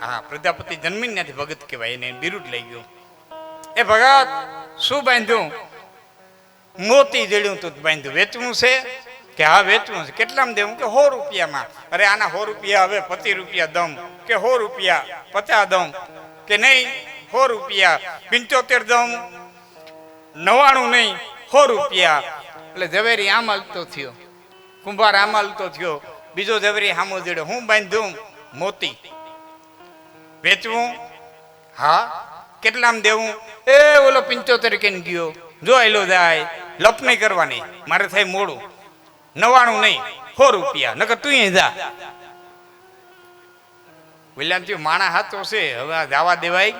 હા, પ્રજાપતિ જન્મી નથી ભગત કહેવાય, એને બિરુદ લઈ ગયો. એ ભગત, શું બાંધ્યું? મોતી જડ્યું તું બાંધ્યું. વેચવું છે? કે હા, વેચવું છે. કેટલામાં દેવું? કે સો રૂપિયામાં. અરે, આના સો રૂપિયા હવે પચીસ રૂપિયા દમ કે સો રૂપિયા પચાસ દમ કે નહીં, સો રૂપિયા પંચોતેર દમ નવાણું નહીં, સો રૂપિયા. એટલે ઝવેરી આમ હલતો થયો. કુંભાર આમ હલતો થયો. બીજો ઝવેરી હામો જડ્યો હું બાંધ્યું? મોતી. વેચવું? હા. કેટલામાં દેવું? એ ઓલો પંચોતેર કે ગયો. જો એલો જાય લપ નહીં કરવાની. મારે થાય મોડું. નવાણું નહીં સો રૂપિયા. નકર તું જા. વિલામજી માણા હાથો છે. હવે જવા દેવાય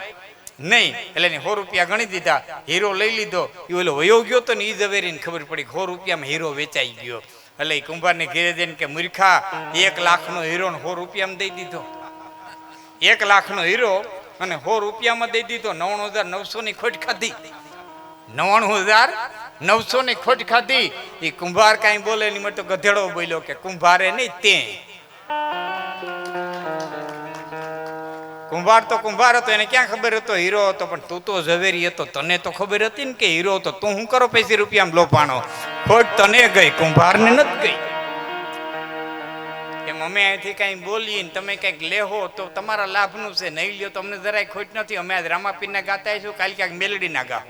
નહીં. એટલે એને સો રૂપિયા ગણી દીધા. હીરો લઈ લીધો. એ ઓલો વયો ગયો તો ને એ ઝવેરીને ખબર પડી સો રૂપિયામાં હીરો વેચાઈ ગયો. એટલે કુંભારને ઘેરે જઈને કે મૂર્ખા એક લાખનો હીરો ને સો રૂપિયામાં દઈ દીધો. એક લાખનો હીરો અને સો રૂપિયામાં દઈ દીધો. નવ્વાણું હજાર નવસો ની ખોટ ખાધી. નવ્વાણું હજાર નવસો ની ખોટ ખાધી. એ કુંભાર કાંઈ બોલે નહીં તો ગધેડો બોલ્યો કે કુંભારે નહીં તે કુંભાર તો કુંભાર હતો, એને ક્યાં ખબર હતો? હીરો હતો, પણ તું તો ઝવેરી હતો. તને તો ખબર હતી ને કે હીરો હતો. તું શું કરો પૈસી રૂપિયામાં લોપાણો ખોટ તને ગઈ, કુંભારને નથી ગઈ. એમ અમે અહીંથી કાંઈ બોલીએ ને તમે કંઈક લેહો તો તમારા લાભનું છે. નહીં લ્યો તો અમને જરાય ખોટ નથી. અમે આજ રામાપીરના ગાતા આવીશું, કાલ ક્યાંક મેલડીના ગા.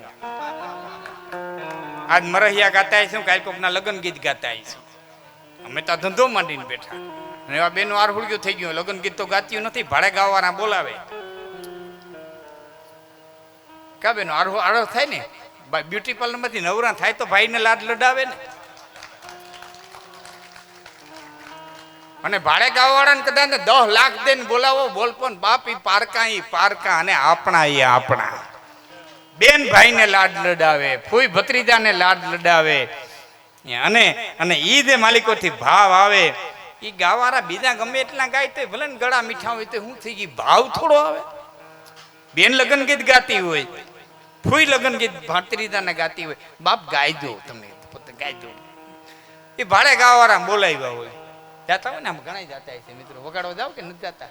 આજ મરહિયા ગાતા આવીશું, કાલ કોકના લગ્ન ગીત ગાતા આવીશું. અમે તો ધંધો માંડીને બેઠા. એવા બેનું આરહુડ્યું થઈ ગયું. લગ્ન ગીત તો ગાત્યું નથી, ભાડે ગાવાના બોલાવે. કા બેનો આરહો આરહ થાય ને? બ્યુટી પાર્લરમાંથી નવરા થાય તો ભાઈને લાડ લડાવે ને? અને ભાડે ગાવાવાળાને કદાચ ને દસ લાખ દઈને બોલાવો, બોલ પણ બાપ, પારકા ઈ, પારકા અને આપણા ઈ આપણા. બેન ભાઈને લાડ લડાવે, ફૂઈ ભત્રીજાને લાડ લડાવે. અને અને ઈ જે માલિકોથી ભાવ આવે, ઈ ગાવાળા બીજા ગમે એટલા ગાય તો ભલે ને ગળા મીઠા હોય તો શું થઈ ગઈ, ભાવ થોડો આવે. બેન લગ્ન ગીત ગાતી હોય, ફૂઈ લગ્ન ગીત ભત્રીજાને ગાતી હોય, બાપ ગાઈ દો તમે, પોતે ગાઈ દો. એ ભાડે ગાવાળા બોલાવ્યા હોય. જાતા હોય ને આમ ઘણા જાતા છે મિત્રો. વગાડવા જાવ કે નથી જાતા?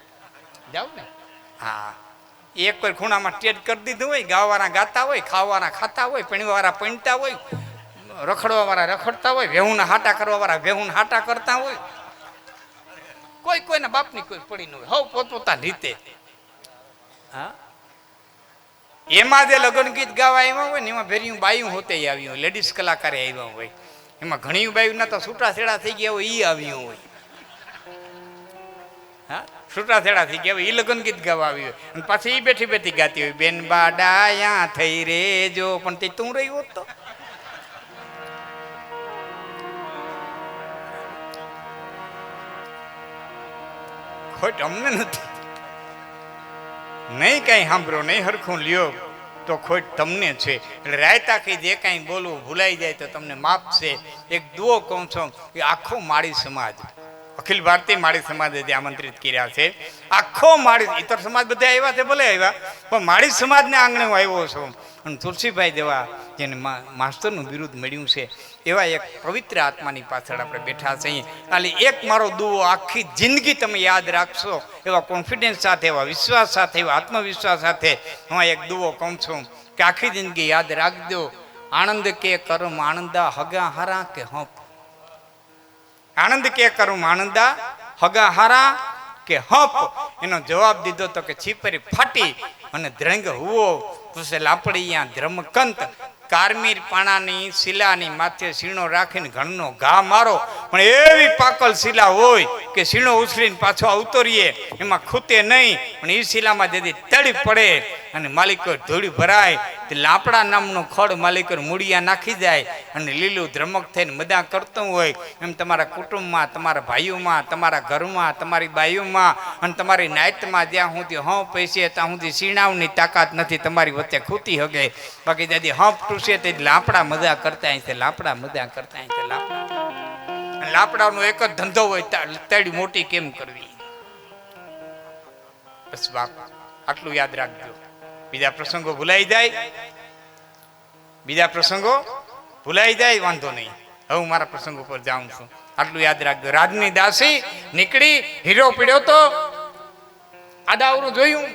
જાવ ને. હા. એક કોઈ ખૂણામાં ટેટ કરી દીધું હોય ગાવાના ગાતા હોય ખાવાના ખાતા હોય પીણવાવાળા પીણતા હોય રખડવાવાળા રખડતા હોય વેહુના હાટા કરવાવાળા વેહુના હાટા કરતા હોય. કોઈ કોઈના બાપની કોઈ પડી ન હોય. હવ પોતપોતા રીતે હા? એમાં જે લગ્ન ગીત ગાવા આવ્યા હોય ને એમાં ભેરિયું બાયું હોતે આવ્યું હોય લેડીઝ કલાકારે આવ્યા હોય. એમાં ઘણી બાયું ના તો છૂટા છેડા થઈ ગયા હોય એ આવ્યું હોય. હા? છૂટા છેડા થઈ ગયા એ લગ્ન ગીત ગાવા આવી હોય. અને પાછી એ બેઠી બેઠી ગાતી હોય. બેન બાડાયા થઈ રેજો. પણ તે તું રહી હોત તો? ખોટ અમને નથી. નહીં કાંઈ સાંભળો, નહીં હરખું લ્યો. તો ખોટ તમને છે. એટલે રાયતા કઈ જે કાંઈ બોલવું ભૂલાઈ જાય તો તમને માફ છે. એક દુઓ કહું છું કે આખો માળી સમાજ અખિલ ભારતીય માળી સમાજે જે આમંત્રિત કર્યા છે, આખો માળી ઇતર સમાજ બધા આવ્યા છે, ભલે આવ્યા, પણ માળી સમાજને આંગણે હું આવ્યો છું. અને તુલસીભાઈ જેવા જેને મા- માસ્ટરનું બિરુદ મળ્યું છે, એવા એક પવિત્ર આત્માની પાછળ આપણે બેઠા છીએ એટલે એક મારો દુઓ આખી જિંદગી તમે યાદ રાખશો, એવા કોન્ફિડન્સ સાથે, એવા વિશ્વાસ સાથે, એવા આત્મવિશ્વાસ સાથે હું એક દુઓ કહું છું કે આખી જિંદગી યાદ રાખજો. આનંદ કે કરમ, આનંદા હગા હારા કે હંપ આનંદ કે કરું આનંદા? હગા હારા કે હપ? એનો જવાબ દીધો તો કે છીપરી ફાટી અને દ્રંગ હુવો. પૂછે લાપડીયા ધ્રમકંત, કારમીર પાણાની શિલાની માથે સીણો રાખીને ઘણનો ઘા મારો. પણ એવી પાકલ શિલા હોય કે શીણો ઉછળીને પાછો આવતો એમાં ખૂતે નહીં, પણ એ શિલામાં જેથી તડી પડે અને માલિકો ધૂળી ભરાય, તે લાપડા નામનો ખડ માલિકો મૂળિયા નાખી જાય અને લીલું ધ્રમક થઈને મદા કરતું હોય. એમ તમારા કુટુંબમાં, તમારા ભાઈઓમાં, તમારા ઘરમાં, તમારી બાઈઓમાં અને તમારી નાયતમાં જ્યાં સુધી હં પૈસે ત્યાં સુધી શીણાવની તાકાત નથી, તમારી વચ્ચે ખૂતી હગે. બાકી જ્યાંથી હંપ ટૂસે તે લાપડા મજા કરતા અહીં લાપડા મજા કરતા અહીં લાપડા લાપડાનો એક જ ધંધો હોય તેડી મોટી કેમ કરવી? બસ બાપ આટલું યાદ રાખજો. બીજા પ્રસંગો ભૂલાઈ જાય. બીજા પ્રસંગો ભૂલાઈ જાય, વાંધો નહીં. હવે હું મારા પ્રસંગો પર જાઉં છું. આટલું યાદ રાખજો. રાજની દાસી નીકળી, હીરો પીડ્યો તો આદાવરું જોયું.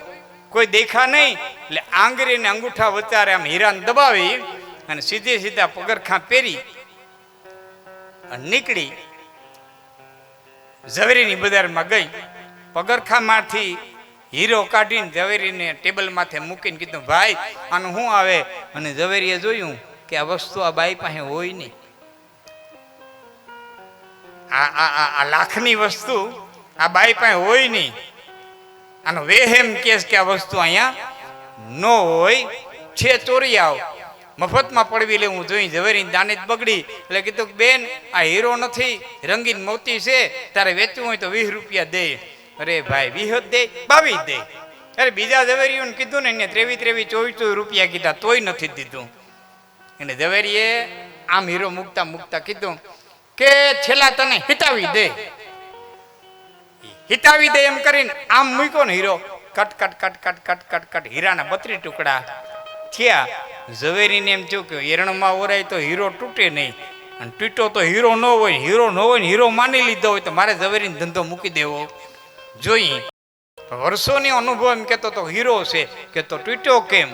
કોઈ દેખા નહીં. એટલે આંગળીને અંગૂઠા વચારે આમ હીરાને દબાવી અને સીધે સીધા પગરખાં પહેરી નીકળી ઝવેરીની બજારમાં ગઈ. પગરખામાંથી હીરો કાઢીને ઝવેરીને ટેબલ માથે મૂકીને કીધું, ભાઈ, આનું શું આવે? અને ઝવેરીએ જોયું કે આ વસ્તુ આ બાઈ પાસે હોય નહીં. આ આ, આ- લાખની વસ્તુ આ બાઈ પાસે હોય નહીં. આનો વેહેમ કેસ કે આ વસ્તુ અહીંયા ન હોય. છે ચોરી આવ. મફતમાં પડવી લે, હું જોઈ ઝવેરી દાને બગડી. એટલે કીધું બેન, આ હીરો નથી, રંગીન મોતી છે, તારે વેચવું હોય તો વીસ રૂપિયા દે. અરે ભાઈ, વીસ દે, બાવીસ દે. અરે બીજા ઝવેરીઓને કીધું ને, એને ત્રેવીસ ત્રેવીસ ચોવીસ ચોવીસ રૂપિયા કીધા, તોય નથી દીધું. એને ઝવેરીએ આમ હીરો મૂકતા મૂકતા કીધું કે, છેલ્લા તને હિતાવી દે. હિતાવી દે એમ કરીને આમ મૂક્યો ને hero. Cut cut cut cut cut cut cut, હીરાના બત્રી ટુકડા. થયા. ઝવેરીને એમ થયું કે હિરણમાં ઓરાય તો હીરો તૂટે નહીં. અને તૂટ્યો તો હીરો ન હોય. હીરો ન હોય ને હીરો માની લીધો હોય તો મારે ઝવેરીને ધંધો મૂકી દેવો. જોઈએ વર્ષોની અનુભવ એમ કહેતો તો હીરો છે કે તો તૂટ્યો કેમ?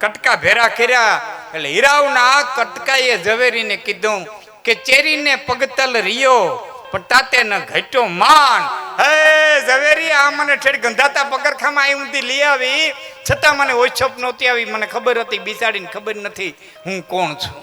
કટકા ભેરા કર્યા. એટલે હીરાવના કટકાએ ઝવેરીને કીધું કે ચેરીને પગતલ રિયો પણ તાતે ન ઘટ્યો માન. હે ઝવેરી આ મને ઠેડ ગંધાતા પગરખામાં આવી ઊંધી લઈ આવી. છતાં મને ઓછપ નહોતી આવી, મને ખબર હતી, બિસાડીને ખબર નથી હું કોણ છું.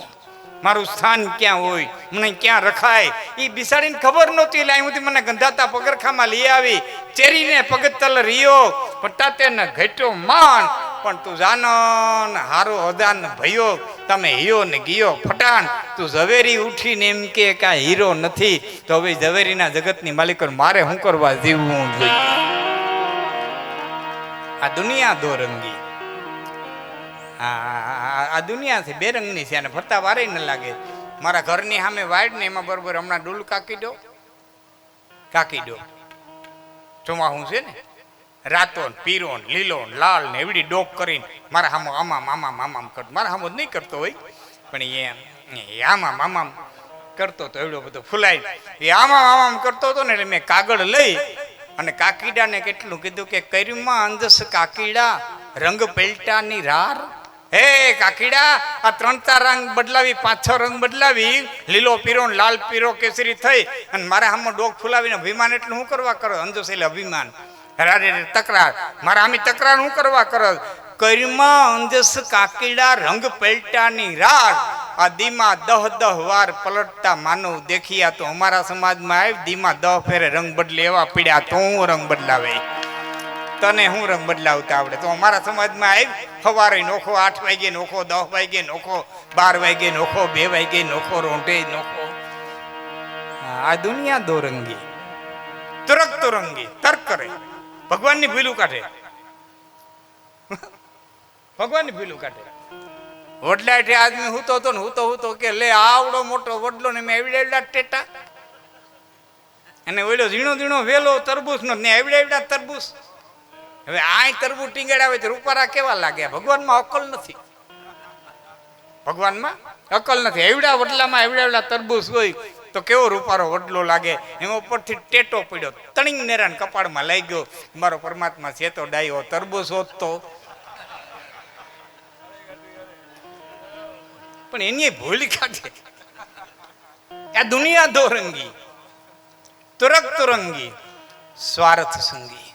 મારું સ્થાન ક્યાં હોય, મને ક્યાં રખાય એ બિસાડીને ખબર નહોતી, એટલે અહીંથી મને ગંધાતા પગરખામાં લઈ આવી, ચેરીને પગતલ રિયો, પટાતેને ઘટ્યો માન પણ તું જાનન હારો હદાન ભયો, તમે હિયો ને ગયો ફટાણ, તું ઝવેરી ઉઠીને એમ કે કાંઈ હીરો નથી, તો હવે ઝવેરીના જગતની માલિકો મારે શું કરવા જીવવું જોઈએ? આ દુનિયા દો હા આ- દુનિયા છે બે રંગની છે અને ફરતા વારે ન લાગે. મારા ઘરની સામે વાઇડ ને એમાં બરોબર હમણાં ડૂલ કાકી દો. કાકી દો. ચોમાહું છે ને? રાતો ને પીરો ને લીલો લાલ ને એવડી ડોક કરીને મારા હામો આમામ આમામ આમામ કરતો મારા હામો નહીં કરતો હોય. પણ એ આમામ આમામ કરતો તો એવડો બધો ફૂલાય. એ આમામ આમામ કરતો હતો ને એટલે મેં કાગળ લઈ અને કાકીડાને કેટલું કીધું કે કર્યુંમાં અંજસ કાકીડા, રંગ પેલટાની રાર. હે કાકીડા, આ ત્રણ ચાર રંગ બદલાવી, પાંચ છ રંગ બદલાવી, લીલો પીરો લાલ પીરો કેસરી થઈ, અને મારા આમાં ડોક ફૂલાવીને અભિમાન એટલે હું કરવા કરો? અંધસ એટલે અભિમાન. રારે તકરાર. મારા આમી તકરાર હું કરવા કરો? કર્યુંમાં અંજસ કાકીડા, રંગ પેલટાની રાર. આ ધીમા દહ દહ વાર પલટતા માનવ દેખ્યા તો અમારા સમાજમાં આવી ધીમા દહ ફેરે રંગ બદલે એવા પીડ્યા તો હું રંગ બદલાવે? તને હું રંગ બદલાવતા આવડે? તો અમારા સમાજમાં આવી સવારે નોખો આઠ વાગે નોખો દસ વાગે નોખો, બાર વાગે નોખો, બે વાગે નોખો, રોંઢે નોખો. આ દુનિયા દોરંગી તરક તોરંગી તર્ક કરે. ભગવાનની ભૂલું કાઢે. ભગવાનની ભૂલું કાઢે. વડલા હેઠે આદમી હૂતો હતો ને હૂતો હૂતો કે લે આવડો મોટો વડલો ને મેં એવડા એવડા ટેટા. અને ઓલો ઝીણો ઝીણો વેલો તરબૂચ નો ને એવડા એવડા તરબૂચ. હવે આ તરબૂચ ટીંગડાવે તો રૂપારા કેવા લાગ્યા? ભગવાનમાં અકલ નથી. ભગવાનમાં અકલ નથી. એવડા વડલામાં એવડા એવડા તરબૂચ હોય તો કેવો રૂપારો વડલો લાગે? એમાં ઉપરથી ટેટો પડ્યો. તણીંગ નેરાન કપાળમાં લઈ ગયો મારો પરમાત્મા છે તો ડાયો. તરબૂચ હોત તો પણ એની ભૂલ કાઢે. આ દુનિયા દોરંગી, તુરક તુરંગી, સ્વાર્થ સંગી.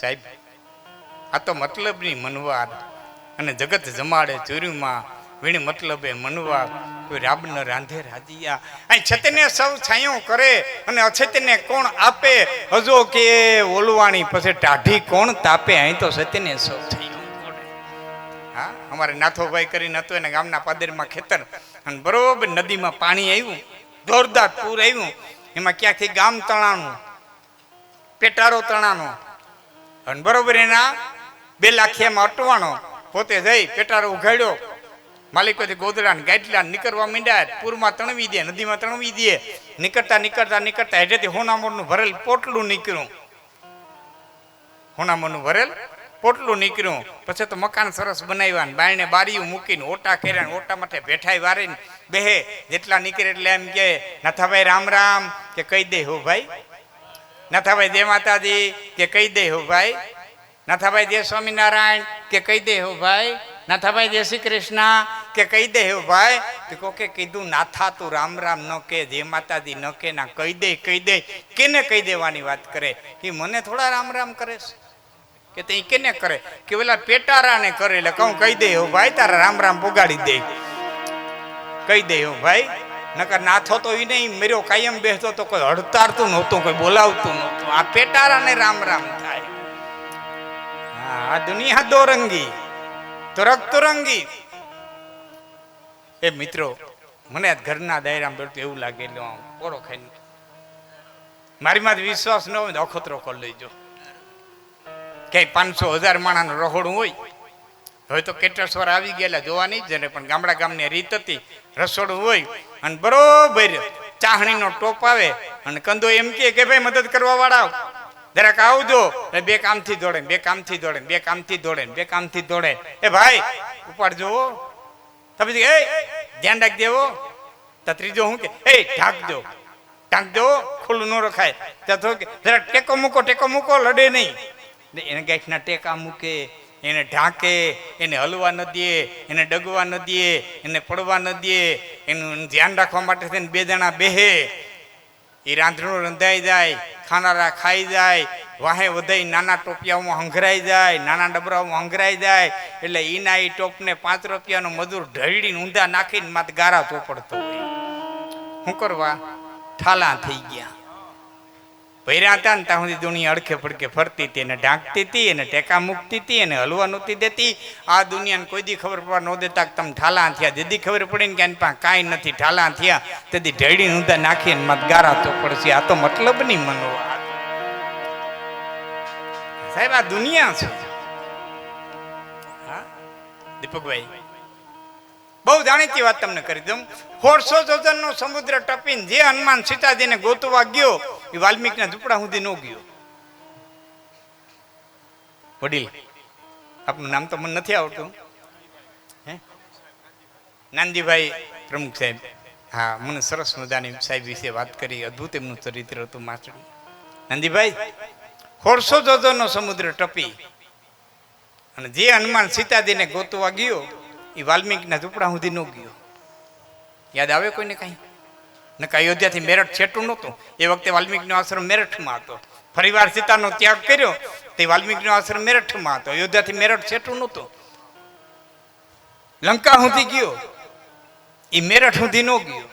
સાહેબ, આ તો મતલબની મનવાર અને જગત જમાડે ચોર્યુંમાં વીણ મતલબે મનવા કોઈ રાબન રાંધે રાજીયા અહીં છતને સૌ છાંયો કરે અને અછતને કોણ આપે? હજો કે ઓલવાણી પછી ટાઢી કોણ તાપે? અહીં તો સત્યને સૌ છાંયો. હા? અમારે નાથોભાઈ કરીને હતું એને ગામના પાદરમાં ખેતર. અને બરોબર નદીમાં પાણી આવ્યું, જોરદાર પૂર આવ્યું. એમાં ક્યાંથી ગામ તણાનું પેટારો તણાનો અને બરોબર એના બે લાખિયામાં અટવાનો પોતે જઈ પેટારો ઉઘાડ્યો. માલિકોથી ગોદડા ગાટલા નીકળવા માંડ્યા. પૂરમાં તણવી દે, નદીમાં તણવી દે. નીકળતા નીકળતા નીકળતા હેઠેથી હોનામોરનું ભરેલ પોટલું નીકળ્યું. હોનામોરનું ભરેલ પોટલું નીકળ્યું. પછી તો મકાન સરસ બનાવ્યા ને બાયણે બારીયું મૂકીને ઓટા કર્યા ઓટા માટે ભેઠાઈ વારીને બેહે. જેટલા નીકળે એટલે એમ કે, નાથાભાઈ, રામ રામ. કે કહી દે, હો ભાઈ. નાથાભાઈ જય માતાજી. કે કહી દે, હો ભાઈ. નાથાભાઈ જય સ્વામિનારાયણ. કે કહી દે, હો ભાઈ. નાથાભાઈ જય શ્રી કૃષ્ણ. કે કહી દે, હો ભાઈ. તો કોકે કીધું નાથા તું રામ રામ ન કે જે માતાજી ન કે. ના, કહી દે કહી દે. કેને કહી દેવાની વાત કરે? એ મને થોડા રામ રામ કરે છે? કે તે કેને કરે? કે ઓલા પેટારાને કરે એટલે કહું, કહી દે હો ભાઈ, તારા રામ રામ પુગાડી દે. કહી દે હો ભાઈ, નકર નાથો તો ઈ નહીં, મર્યો કાયમ બેસતો તો કોઈ હડતારતું નહોતું, કોઈ બોલાવતું નહોતું. આ પેટારાને રામ રામ થાય. આ દુનિયા દોરંગી તુરક તુરંગી એ મિત્રો, મને ઘરના દાયરામાં બેઠું એવું લાગે એટલે પોરો ખાઈને. મારી માં વિશ્વાસ ન હોય તો અખતરો કરી લેજો. ક્યાંય પાંચસો હજાર માણાનું રહોડું હોય હવે તો કેટેશ્વર આવી ગયેલા જોવા નહીં જ ને પણ ગામડા ગામની રીત હતી, રસોડું હોય, અને બરોબર ચાહણીનો ટોપ આવે, અને કંદો એમ કહે કે, ભાઈ, મદદ કરવા વાળા. જરાક આવજો બે કામથી દોડે, બે કામથી દોડે, બે કામથી દોડે, બે કામથી દોડે. એ ભાઈ ઉપાડજો હો. તમે એ, ધ્યાન રાખ દેવો તો ત્રીજો હું કે, એ ઢાંકજો ઢાંકજો ખુલ્લું ન રખાય. ત્યાં તો કે જરા ટેકો મૂકો ટેકો મૂકો, લડે નહીં. એને ગાંઠના ટેકા મૂકે, એને ઢાંકે, એને હલવા ન દે, એને ડગવા ન દે, એને પડવા ન દે, એનું ધ્યાન રાખવા માટે થઈને બે જણા બેહે. એ રાંધણું રંધાઈ જાય, ખાનારા ખાઈ જાય, વાહે વધાઈ નાના ટોપિયાઓમાં હંઘરાઈ જાય, નાના ડબરાઓમાં હંઘરાઈ જાય, એટલે ઈના એ ટોપને પાંચ રૂપિયાનો મજૂર ઢળીને ઊંધા નાખીને માત ગારા ચોપડતો હોય. શું કરવા? ઠાલા થઈ ગયા. ભૈરા હતા ને ત્યાં સુધી દુનિયા અડખે પડખે ફરતી હતી એને ઢાંકતી હતી એને ટેકા મૂકતી હતી એને હલવા નહોતી દેતી. આ દુનિયાને કોઈ દી ખબર પડવા ન દેતા કે તમે ઠાલા થયા. જેદી ખબર પડી ને કે એની પાસે કાંઈ નથી ઠાલા થયા. તેથી ઢેડી ઊંધા નાખીને મત ગારા તો પડશે આ તો મતલબ નહીં મનો સાહેબ, આ દુનિયા છે. હા? દીપકભાઈ. બહુ જાણીતી વાત તમને કરી દઉં. સોળસો જોજનનો સમુદ્ર ટપીને જે હનુમાન સીતાજીને ગોતવા ગયો, એ વાલ્મીકના ઝૂંપડા સુધી ન ગયો. વડીલ, આપનું નામ તો મને નથી આવડતું હે? નાનજીભાઈ પ્રમુખ સાહેબ. હા, મને સરસ મજાની સાહેબ વિશે વાત કરી, અદ્ભુત એમનું ચરિત્ર હતું માસ્ટર નાનજીભાઈ સોળસો જોજનનો સમુદ્ર ટપી અને જે હનુમાન સીતાજીને ગોતવા ગયો એ વાલ્મીકના ઝૂંપડા સુધી ન ગયો. યાદ આવે કોઈને કાંઈ? ને કે અયોધ્યાથી મેરઠ છેટું નહોતું. એ વખતે વાલ્મીકનો આશ્રમ મેરઠમાં હતો. ફરીવાર સીતાનો ત્યાગ કર્યો, તે વાલ્મીકનો આશ્રમ મેરઠમાં હતો. અયોધ્યાથી મેરઠ છેટું નહોતું. લંકા સુધી ગયો. એ મેરઠ સુધી ન ગયો.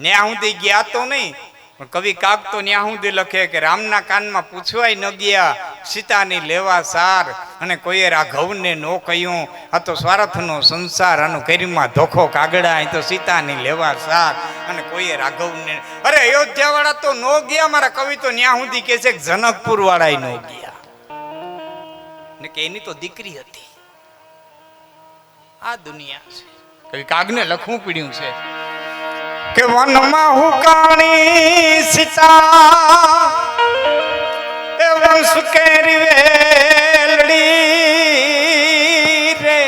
ન્યા સુધી ગયા તો નહીં, પણ કવિ કાક તો ન્યા સુધી લખે કે રામના કાનમાં પૂછવાય ન ગયા. સીતાની લેવા સાર અને કોઈએ રાઘવને નો કહ્યું. આ તો સ્વાર્થનો સંસાર આનું કરીમાં ધોખો કાગડા અહીં તો સીતાની લેવા સાર અને કોઈએ રાઘવને અરે અયોધ્યા વાળા તો નો ગયા મારા કવિ તો ન્યા સુધી કે છે કે જનકપુર વાળા નો ગયા. ને કે એની તો દીકરી હતી. આ દુનિયા છે. કઈ કાગને લખવું પડ્યું છે. કે વનમાં હુકાણી સીતા વંશ કેરી વેલડી રે.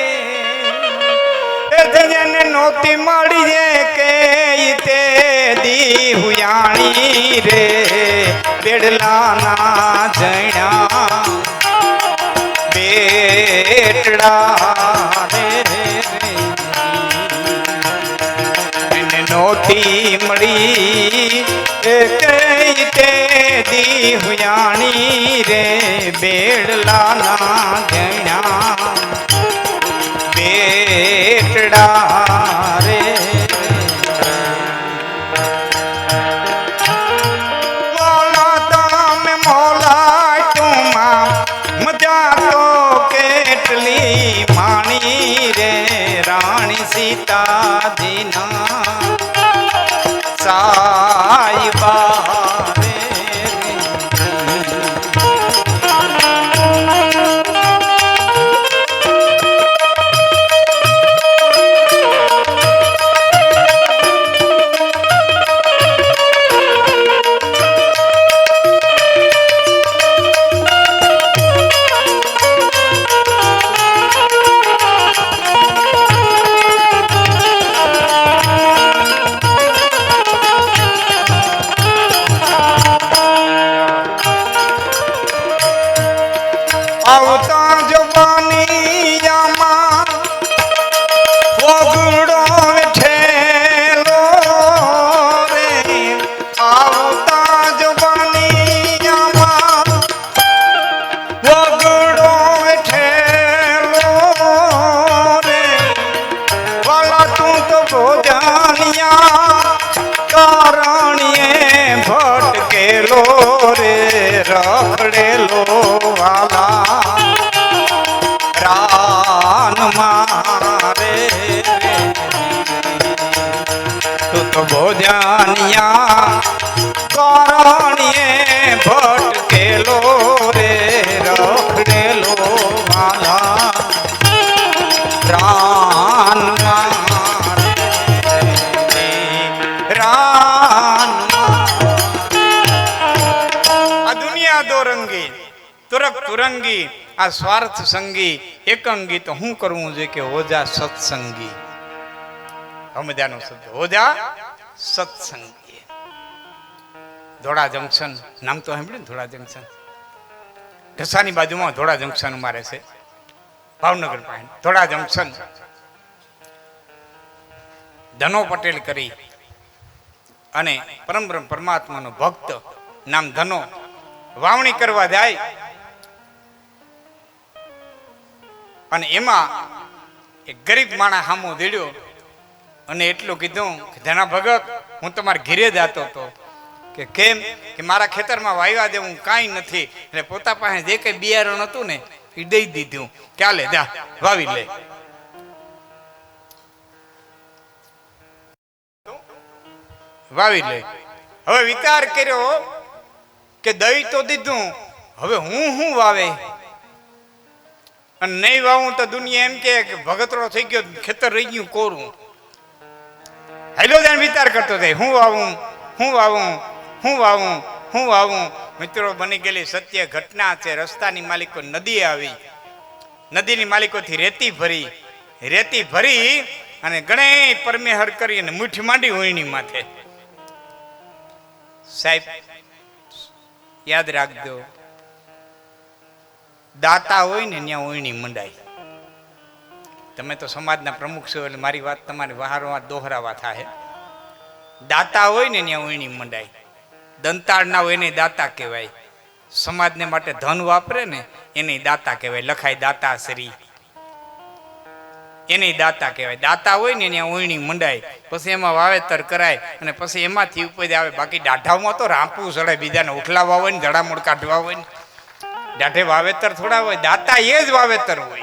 એ જજને નોતી માડી જે કે તે દી હુયાણી રે. બેડલા ના જણ્યા બેટડા રે. નોતી મળી એ કઈ તે દી હુયાણી રે બેડલા ના જણ્યા બેટડા રખડેલો વાલા. રાન મારે. તું તો ભોજાનિયા તુરંગી, આ સ્વાર્થ સંગી, એકંગી તો હું કરવું જોઈએ કે હોજા સત્સંગી? સમજાનો શબ્દ. હોજા સત્સંગી. ધોળા જંકશન, નામ તો સાંભળ્યું ધોળા જંકશન? ઢસાની બાજુમાં ધોળા જંકશન મારે છે. ભાવનગર પાસે. થોડા જંકશન. ધનો પટેલ કરી અને પરમ બ્રહ્મ પરમાત્માનો ભક્ત નામ ધનો વાવણી કરવા જાય. અને એમાં એક ગરીબ માણસ હામો દેડ્યો અને એટલું કીધું કે, ધના ભગત, હું તમારા ઘીરે જતો હતો. કે કેમ? કે મારા ખેતરમાં વાવ્યા જેવું કાંઈ નથી. એટલે પોતા પાસે જે કંઈ બિયારણ હતું ને દઈ દીધું. ચાલે જા, વાવી લે. વાવી લે. હવે વિચાર કર્યો કે દઈ તો દીધું. હવે હું હું વાવે? અને નહીં વાવું તો દુનિયા એમ કે ભગતરો થઈ ગયો, ખેતર રહી ગયું કોરું. હેલો જાણ વિચાર કરતો થાય. હું વાવું? હું વાવું? હું વાવું? હું વાવું મિત્રો, બની ગયેલી સત્ય ઘટના છે. રસ્તાની માલિકો નદી આવી. નદીની માલિકોથી રેતી ભરી. રેતી ભરી અને ગણે પરમેહર કરી અને મુઠ્ઠી માંડી હોઈની માથે. સાહેબ, યાદ રાખજો. દાતા હોય ને ત્યાં ઓયણી મંડાય. તમે તો સમાજના પ્રમુખ છો એટલે મારી વાત તમારી વહારો દોહરાવા થાય દાતા હોય ને ત્યાં ઓયણી મંડાય. દંતાળ ના હોય એને દાતા કહેવાય. સમાજને માટે ધન વાપરે ને એને દાતા કહેવાય. લખાય દાતા શ્રી. એને દાતા કહેવાય. દાતા હોય ને એને ઓયણી મંડાય. પછી એમાં વાવેતર કરાય અને પછી એમાંથી ઉપજ આવે. બાકી દાઢામાં તો રાંપવું ચડે, બીજાને ઉઠલાવા હોય ને જડામૂળ કાઢવા હોય ને. દાઢે વાવેતર થોડા હોય. દાતા એ જ વાવેતર હોય.